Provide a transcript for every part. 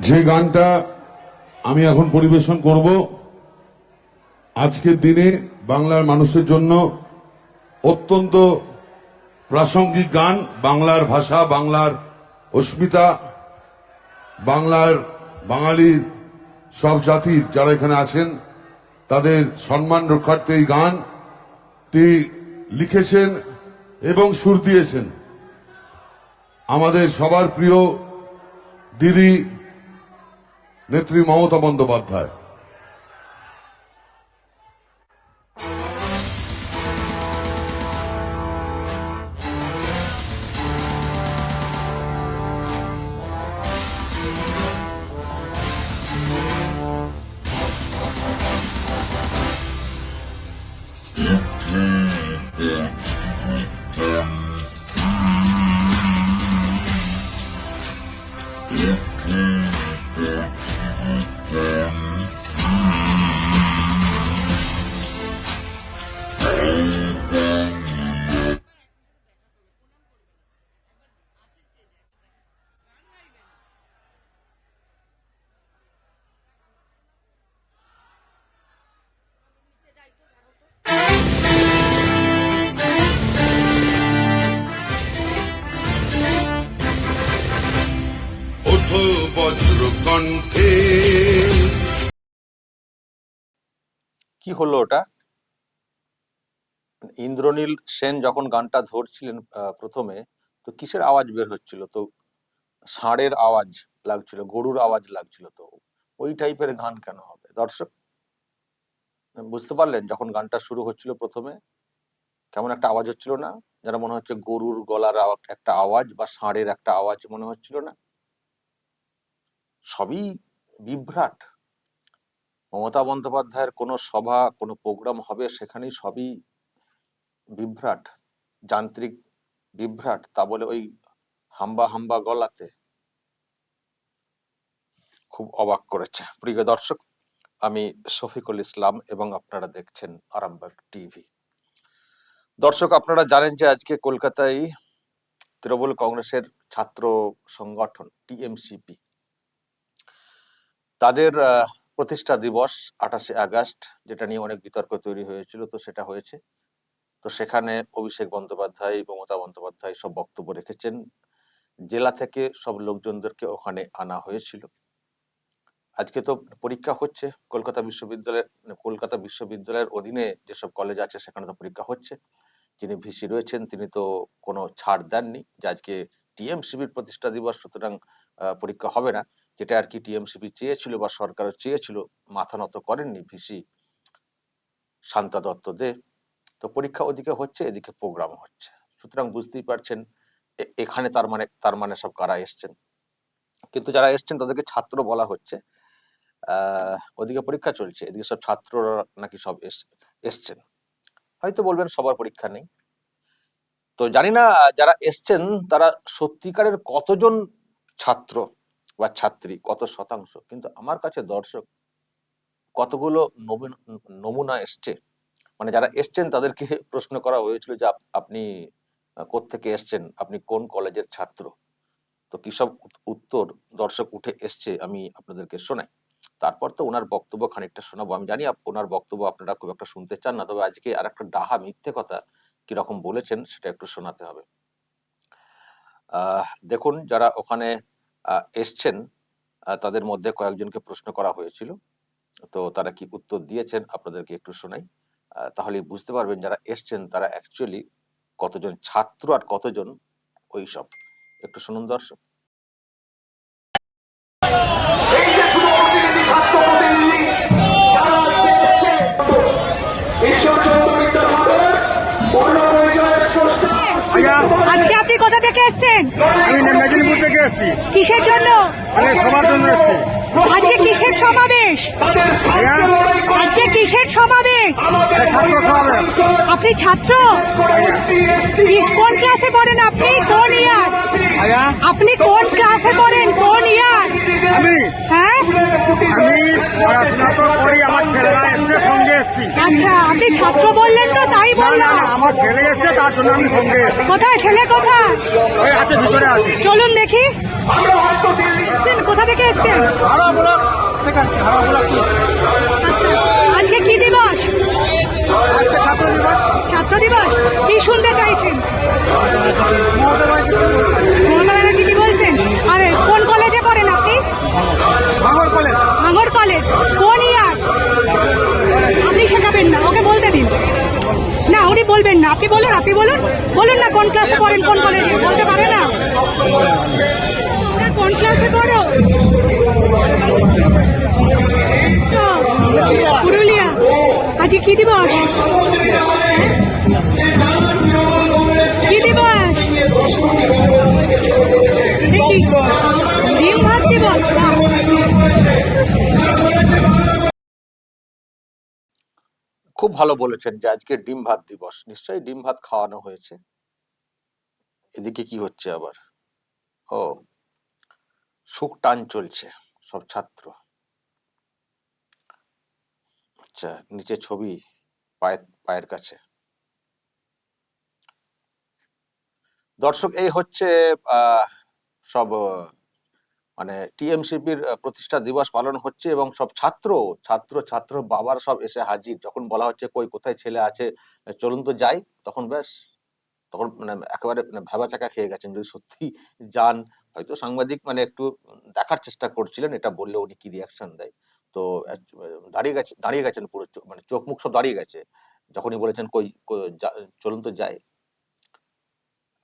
যে গানটা আমি এখন পরিবেশন করব, আজকের দিনে বাংলার মানুষের জন্য অত্যন্ত প্রাসঙ্গিক গান। বাংলার ভাষা, বাংলার অস্মিতা, বাংলার বাঙালির সব জাতির যারা এখানে আছেন, তাদের সম্মান রক্ষার্থে এই গানটি লিখেছেন এবং সুর দিয়েছেন। আমাদের সবার প্রিয় দিদি নেত্রী মমতা বন্দ্যোপাধ্যায়। কি হলো ওটা? ইন্দ্রনীল সেন যখন গানটা ধরছিলেন প্রথমে, তো কিসের আওয়াজ বের হচ্ছিল? তো ষাঁড়ের আওয়াজ লাগছিল, গরুর আওয়াজ লাগছিল তো। ওই টাইপের গান কেন হবে? দর্শক, বুঝতে পারলেন যখন গানটা শুরু হচ্ছিল প্রথমে? কেমন একটা আওয়াজ হচ্ছিল না? যেন মনে হচ্ছে গরুর গলার একটা আওয়াজ বা ষাঁড়ের একটা আওয়াজ মনে হচ্ছিল না? সবই বিভ্রাট। মমতা বন্দ্যোপাধ্যায়ের কোনো সভা, কোনো প্রোগ্রাম হবে সেখানেই সবই বিভ্রাট, যান্ত্রিক বিভ্রাট, তা বলে ওই হাম্বা হাম্বা গলাতে খুব অবাক করেছে। প্রিয় দর্শক, আমি শফিকুল ইসলাম এবং আপনারা দেখছেন আরামবাগ টিভি। দর্শক, আপনারা জানেন যে আজকে কলকাতায় তৃণমূল কংগ্রেসের ছাত্র সংগঠন, টিএমসিপি। তাদের প্রতিষ্ঠা দিবস আঠাশে আগস্ট, যেটা নিয়ে অনেক বিতর্ক তৈরি হয়েছিল, তো সেটা হয়েছে। তো সেখানে অভিষেক বন্দ্যোপাধ্যায়, মমতা বন্দ্যোপাধ্যায় সব বক্তব্য রেখেছেন। জেলা থেকে সব লোকজনদেরকে ওখানে আনা হয়েছিল। আজকে তো পরীক্ষা হচ্ছে। কলকাতা বিশ্ববিদ্যালয়ের মানে কলকাতা বিশ্ববিদ্যালয়ের অধীনে যেসব কলেজ আছে, সেখানে তো পরীক্ষা হচ্ছে। যিনি ভিসি রয়েছেন, তিনি তো কোনো ছাড় দেননি যে আজকে টিএমসিবির প্রতিষ্ঠা দিবস, সুতরাং পরীক্ষা হবে না। যেটা আর কি টিএমসিবি চেয়েছিল বা সরকারও চেয়েছিল, মাথা নত করেননি ভিসি শান্তা দত্ত দে। তো পরীক্ষা ওদিকে হচ্ছে, এদিকে প্রোগ্রাম হচ্ছে। সুতরাং বুঝতেই পারছেন এখানে তার মানে তার মানে সব কারা এসছেন। কিন্তু যারা এসছেন তাদেরকে ছাত্র বলা হচ্ছে। ওদিকে পরীক্ষা চলছে, এদিকে সব ছাত্ররা নাকি সব এস- এসছেন। হয়তো বলবেন সবার পরীক্ষা নেই। তো জানি না, যারা এসছেন তারা সত্যিকারের কতজন ছাত্র বা ছাত্রী, কত শতাংশ? কিন্তু আমার কাছে দর্শক কতগুলো নমুনা এসছে। মানে যারা এসছেন তাদেরকে প্রশ্ন করা হয়েছিল যে আপ- আপনি কোত্থেকে এসছেন? আপনি কোন কলেজের ছাত্র? তো কি সব উত্তর দর্শক উঠে এসছে আমি আপনাদেরকে শোনাই। তারপর তো ওনার বক্তব্য খানিকটা শোনাবো। আমি জানি ওনার বক্তব্য আপনারা খুব একটা শুনতে চান না, তবে আজকে আর একটা ডাহা মিথ্যে কথা কীরকম বলেছেন সেটা একটু শোনাতে হবে। দেখুন, যারা ওখানে এসছেন তাদের মধ্যে কয়েকজনকে প্রশ্ন করা হয়েছিল। তো তারা কি উত্তর দিয়েছেন আপনাদেরকে একটু শোনাই। তাহলে বুঝতে পারবেন যারা এসছেন তারা অ্যাকচুয়ালি কতজন ছাত্র আর কতজন ওইসব। একটু শুনুন দর্শক। এই আপনি কোথা থেকে এসছেন? আমি মেদিনীপুর থেকে এসছি। কিসের জন্য? সবার জন্য এসছি। আজকে কিসের সমাবেশ? আজকে কিসের সমাবেশ। আপনি ছাত্র? কোন ক্লাসে পড়েন আপনি? কোন ইয়ার? আপনি কোন ক্লাসে পড়েন? কোন ইয়ার? হ্যাঁ? আমি পড়াশোনা তো করি আমার ছেলেরা এসছে সঙ্গে এসছি। আচ্ছা আপনি ছাত্র বললেন তো তাই বললাম। আমার ছেলে এসছে তার জন্য আমি সঙ্গে এসছি। কোথায়? ছেলে কোথায়? ওই আছে ভিতরে আছে। চলুন দেখি। কোথা থেকে এসছেন? হারা ব্লক থেকে হারা ব্লক কি আচ্ছা আজকে কি দিবস আজকে ছাত্র দিবস ছাত্র দিবস কি শুনতে চাইছেন? মমতা ব্যানার্জি কি বলছেন আরে কোন কলেজে পড়েন আপনি? ভাঙর কলেজ। কোন ইয়ার? আপনি শেখাবেন না ওকে বলতে দিন। না উনি বলবেন না আপনি বলুন আপনি বলুন বলুন না কোন ক্লাসে পড়েন কোন কলেজে বলতে পারে না। কোন ক্লাসে পড়ো? পুরুলিয়া। আজকে কি দিবস? কি দিবস? খুব ভালো বলেছেন যে আজকে ডিম ভাত দিবস। নিশ্চয়ই ডিম ভাত খাওয়ানো হয়েছে। এদিকে কি হচ্ছে আবার? ও, সুখ টান চলছে সব ছাত্র। আচ্ছা নিচে ছবি পায়ের পায়ের কাছে। দর্শক, এই হচ্ছে সব মানে টিএমসিপির প্রতিষ্ঠা দিবস পালন হচ্ছে এবং সব ছাত্র ছাত্র ছাত্র বাবার সব এসে হাজির। যখন বলা হচ্ছে কই, কোথায় ছেলে আছে চলুন তো যাই, তখন ব্যাস, তখন মানে একেবারে মানে ভেবা চাকা খেয়ে গেছেন। যদি সত্যি যান, হয়তো সাংবাদিক মানে একটু দেখার চেষ্টা করছিলেন, এটা বললে উনি কি রিয়াকশন দেয়? তো, দাঁড়িয়ে গেছে, দাঁড়িয়ে গেছেন পুরো মানে চোখ মুখ সব দাঁড়িয়ে গেছে। যখনই বলেছেন কই চলুন তো যাই।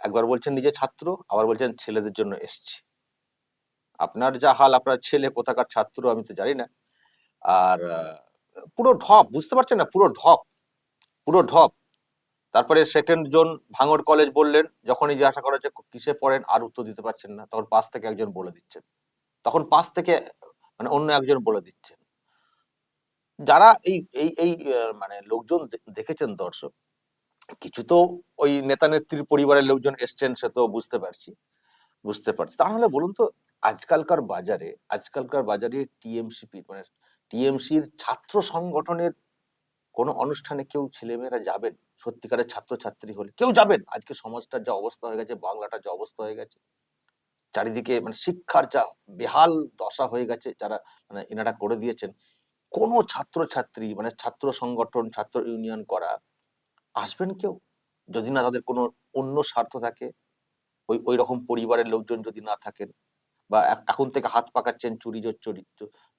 একবার বলছেন নিজে ছাত্র, আবার বলছেন ছেলেদের জন্য এসছি। আপনার যা হাল, আপনার ছেলে, কোথাকার ছাত্র, আমি তো জানি না। আর, পুরো ঢপ, বুঝতে পারছেন না, পুরো ঢপ পুরো ঢপ। তারপরে সেকেন্ড জন ভাঙড় কলেজ বললেন, যখনই জিজ্ঞাসা করা হচ্ছে কিসে পড়েন, আর উত্তর দিতে পারছেন না। তখন পাশ থেকে একজন বলে দিচ্ছেন। তখন পাশ থেকে মানে অন্য একজন বলে দিচ্ছেন। যারা এই এই এই মানে লোকজন দেখেছেন দর্শক, কিছু তো ওই নেতা নেত্রীর পরিবারের লোকজন এসছেন সে তো বুঝতে পারছি বুঝতে পারছি। তাহলে বলুন তো, আজকালকার বাজারে আজকালকার বাজারে টিএমসিপি মানে টিএমসির ছাত্র সংগঠনের কোনো অনুষ্ঠানে কেউ ছেলেমেয়েরা যাবেন? সত্যিকারের ছাত্রছাত্রী হলে কেউ যাবেন? আজকে সমাজটার যা অবস্থা হয়ে গেছে বাংলাটার যা অবস্থা হয়ে গেছে, চারিদিকে মানে শিক্ষার যা বেহাল দশা হয়ে গেছে, যারা মানে এনারা করে দিয়েছেন কোনো ছাত্রছাত্রী মানে ছাত্র সংগঠন, ছাত্র ইউনিয়ন করা, আসবেন কেউ? যদি না তাদের কোনো অন্য স্বার্থ থাকে? ওই ওই রকম পরিবারের লোকজন যদি না থাকেন বা এখন থেকে হাত পাকাচ্ছেন চুরি, জোচ্চুরি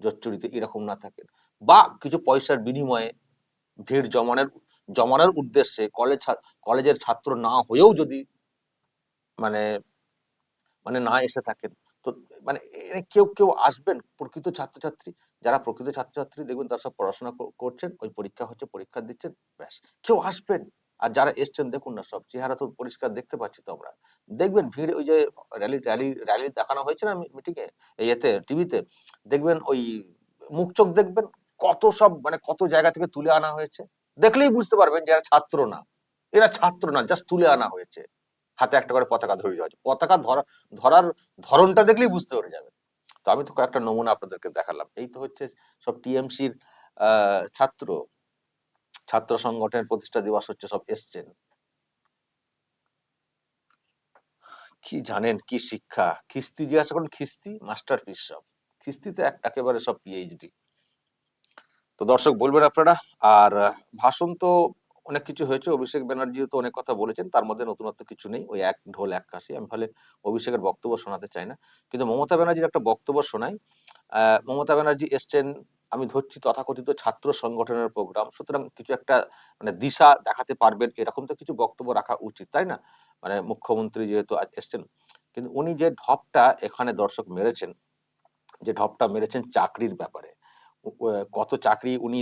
জোচ্চুরিতে এরকম না থাকেন বা কিছু পয়সার বিনিময়ে ভিড় জমানোর জমানোর উদ্দেশ্যে কলেজ কলেজের ছাত্র না হয়েও যদি মানে মানে না এসে থাকেন, তো মানে কেউ কেউ আসবেন প্রকৃত ছাত্রছাত্রী? যারা প্রকৃত ছাত্রছাত্রী, দেখবেন তারা সব পড়াশোনা করছেন, ওই পরীক্ষা হচ্ছে পরীক্ষা দিচ্ছেন, ব্যাস। কেউ আসবেন। আর যারা এসছেন, দেখুন না সব চেহারা তো পরিষ্কার দেখতে পাচ্ছি তো আমরা। দেখবেন ভিড়, ওই যে র্যালি র্যালি র্যালি দেখানো হয়েছে না মিটিংয়ে? এতে টিভিতে? দেখবেন ওই মুখ চোখ দেখবেন, কত সব মানে কত জায়গা থেকে তুলে আনা হয়েছে। দেখলেই বুঝতে পারবেন যে এরা ছাত্র না। এরা ছাত্র না, জাস্ট তুলে আনা হয়েছে। হাতে একটা করে পতাকা ধরে যাওয়া। পতাকা ধরা, ধরার ধরনটা দেখলেই বুঝতে পেরে যাবেন। তো আমি তো কয়েকটা নমুনা আপনাদেরকে দেখালাম। এই তো হচ্ছে সব টিএমসির ছাত্র। ছাত্র সংগঠনের প্রতিষ্ঠা দিবস হচ্ছে সব এসছেন। কি জানেন কি শিক্ষা? খিস্তি জিজ্ঞাসা করুন, খিস্তি? মাস্টার পিস সব। খিস্তিতে এক- একেবারে সব পিএইচডি তো দর্শক বলবেন আপনারা, আর, ভাষণ তো অনেক কিছু হয়েছে। অভিষেক ব্যানার্জিও তো অনেক কথা বলেছেন। তার মধ্যে নতুনত্ব কিছু নেই। ওই এক ঢোল, এক কাশি। আমি ফলে অভিষেকের বক্তব্য শোনাতে চাই না। কিন্তু মমতা ব্যানার্জির একটা বক্তব্য শোনাই। মমতা ব্যানার্জি এসছেন, আমি ধরছি তথাকথিত ছাত্র সংগঠনের প্রোগ্রাম সুতরাং কিছু একটা মানে দিশা দেখাতে পারবেন। এরকম তো কিছু বক্তব্য রাখা উচিত, তাই না? মানে মুখ্যমন্ত্রী যেহেতু আজ এসছেন। কিন্তু উনি যে ঢপটা এখানে দর্শক মেরেছেন, যে ঢপটা মেরেছেন চাকরির ব্যাপারে কত চাকরি উনি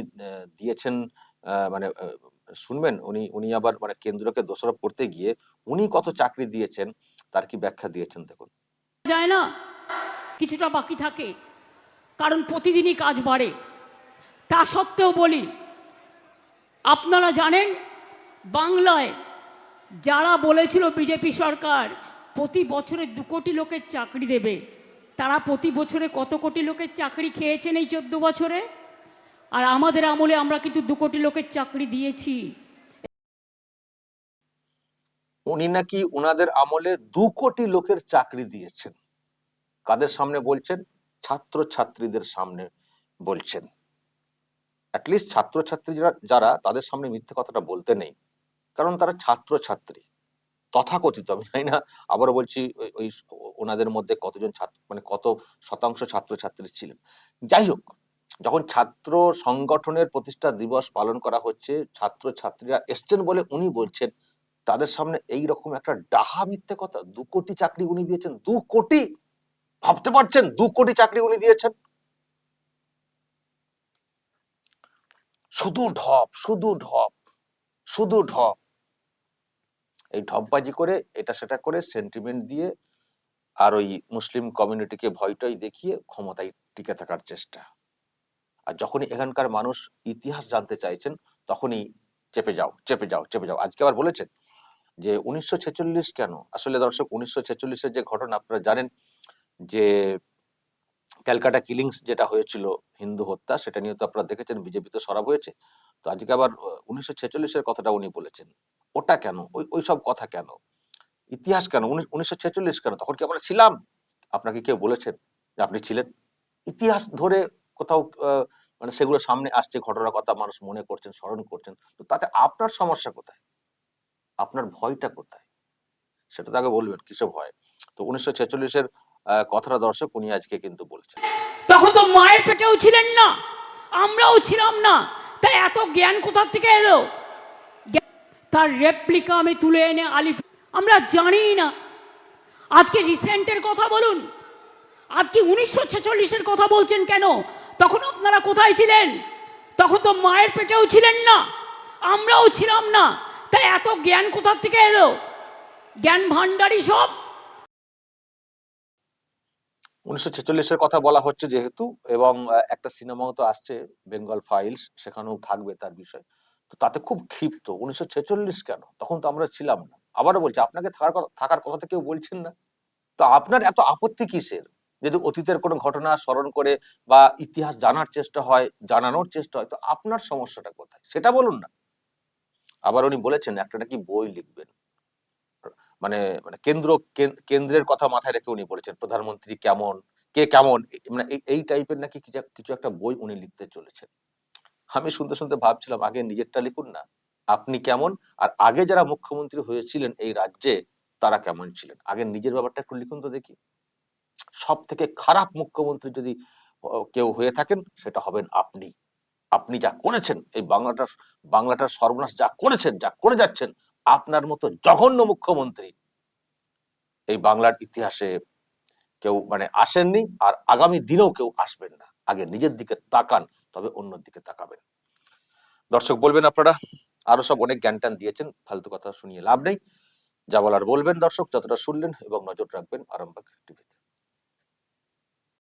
দিয়েছেন মানে শুনবেন, উনি উনি আবার মানে কেন্দ্রকে দোষারোপ করতে গিয়ে উনি কত চাকরি দিয়েছেন, তার কি ব্যাখ্যা দিয়েছেন দেখুন। যায় না, কিছুটা বাকি থাকে, কারণ প্রতিদিনই কাজ বাড়ে। তা সত্ত্বেও বলি, আপনারা জানেন, বাংলায় যারা বলেছিল বিজেপি সরকার প্রতি বছরে দু কোটি লোকের চাকরি দেবে, তারা প্রতি বছরে কত কোটি লোকের চাকরি খেয়েছেন এই চোদ্দ বছরে? আর আমাদের আমলে আমরা কিন্তু দু কোটি লোকের চাকরি দিয়েছি। উনি নাকি উনাদের আমলে দু কোটি লোকের চাকরি দিয়েছেন। কাদের সামনে বলছেন? ছাত্র ছাত্রীদের সামনে বলছেন। অ্যাটলিস্ট ছাত্রছাত্রী যারা যারা তাদের সামনে মিথ্যে কথাটা বলতে নেই। কারণ তারা ছাত্র ছাত্রী তথাকথিত, আমি জানি না, আবারও বলছি ওই- ওনাদের মধ্যে কতজন ছাত্র মানে কত শতাংশ ছাত্রছাত্রী ছিলেন। যাই হোক যখন ছাত্র সংগঠনের প্রতিষ্ঠা দিবস পালন করা হচ্ছে ছাত্র ছাত্রীরা এসছেন বলে উনি বলছেন, তাদের সামনে এই রকম একটা ডাহা মিথ্যে কথা, দু কোটি চাকরি উনি দিয়েছেন, দু কোটি, ভাবতে পারছেন, দু কোটি চাকরি উনি দিয়েছেন? শুধু ঢপ শুধু ঢপ শুধু ঢপ। এই ঢপবাজি করে, এটা সেটা করে সেন্টিমেন্ট দিয়ে আর ওই মুসলিম কমিউনিটিকে ভয়টাই দেখিয়ে ক্ষমতায় টিকে থাকার চেষ্টা। আর যখনই এখানকার মানুষ ইতিহাস জানতে চাইছেন, তখনই চেপে যাও চেপে যাও চেপে যাও। আজকে আবার বলেছেন যে উনিশশো ছেচল্লিশ কেন? আসলে দর্শক, উনিশশো ছেচল্লিশের যে ঘটনা, আপনারা জানেন যে ক্যালকাটা কিলিংস যেটা হয়েছিল, হিন্দু হত্যা, সেটা নিয়ে তো আপনারা দেখেছেন, বিজেপি তো সরব হয়েছে। তো আজকে আবার উনিশশো ছেচল্লিশের কথাটা উনি বলেছেন। ওটা কেন? ওই ওই সব কথা কেন? ইতিহাস কেন? উনিশশো ছেচল্লিশ কেন? তখন কি আমরা ছিলাম? আপনাকে কেউ বলেছেন আপনি ছিলেন? ইতিহাস ধরে কোথাও মানে সেগুলো সামনে আসছে, ঘটনার কথা মানুষ মনে করছেন, স্মরণ করছেন, তো তাতে আপনার সমস্যা কোথায়? আপনার ভয়টা কোথায়? সেটা তাকে বলবেন কিসব ভয়? তো উনিশশো ছেচল্লিশের কথাটা দর্শক, উনি আজকে কিন্তু বলছেন। তখন তো মায়ের পেটেও ছিলেন না, আমরাও ছিলাম না তাই এত জ্ঞান কোথার থেকে এলো? তার রেপ্লিকা আমি তুলে এনে আলি, আমরা জানি না। আজকে রিসেন্টের কথা বলুন, আজকে উনিশশো ছেচল্লিশের কথা বলছেন কেন? তখন আপনারা কোথায় ছিলেন? তখন তো মায়ের পেটেও ছিলেন না, আমরাও ছিলাম না। তাই এত জ্ঞান কোথার থেকে এলো? জ্ঞান ভাণ্ডারী সব। উনিশশো ছেচল্লিশের কথা বলা হচ্ছে যেহেতু, এবং একটা সিনেমাও তো আসছে, বেঙ্গল ফাইলস, সেখানেও থাকবে তার বিষয়। তো তাতে খুব ক্ষিপ্ত, উনিশশো ছেচল্লিশ কেন? তখন তো আমরা ছিলাম না। আবারও বলছি, আপনাকে থাকার কথা- থাকার কথা তো কেউ বলছেন না। তো আপনার এত আপত্তি কিসের? যদি অতীতের কোনো ঘটনা স্মরণ করে বা ইতিহাস জানার চেষ্টা হয়, জানানোর চেষ্টা হয়, তো আপনার সমস্যাটা কোথায়? সেটা বলুন না। আবার উনি বলেছেন, একটা নাকি বই লিখবেন। মানে মানে কেন্দ্র কেন্দ্রের কথা মাথায় রেখে উনি বলেছেন, প্রধানমন্ত্রী কেমন, কে কেমন মানে এই- টাইপের নাকি কিছু একটা বই উনি লিখতে চলেছেন। আমি শুনতে শুনতে ভাবছিলাম, আগে নিজেরটা লিখুন না। আপনি কেমন? আর আগে যারা মুখ্যমন্ত্রী হয়েছিলেন এই রাজ্যে, তারা কেমন ছিলেন? আগে নিজের ব্যাপারটা একটু লিখুন তো দেখি। সব থেকে খারাপ মুখ্যমন্ত্রী যদি কেউ হয়ে থাকেন, সেটা হবেন আপনি। আপনি যা করেছেন, এই বাংলাটার বাংলাটার সর্বনাশ যা করেছেন, যা করে যাচ্ছেন, আপনার মতো জঘন্য মুখ্যমন্ত্রী এই বাংলার ইতিহাসে কেউ মানে আসেননি আর আগামী দিনেও কেউ আসবেন না। আগে নিজের দিকে তাকান, তবে অন্যের দিকে তাকাবেন। দর্শক বলবেন আপনারা, আরও সব অনেক জ্ঞান টান দিয়েছেন, ফালতু কথা শুনিয়ে লাভ নেই। যা বলার বলবেন দর্শক, যতটা শুনলেন এবং নজর রাখবেন, আরামবাগ টিভিতে।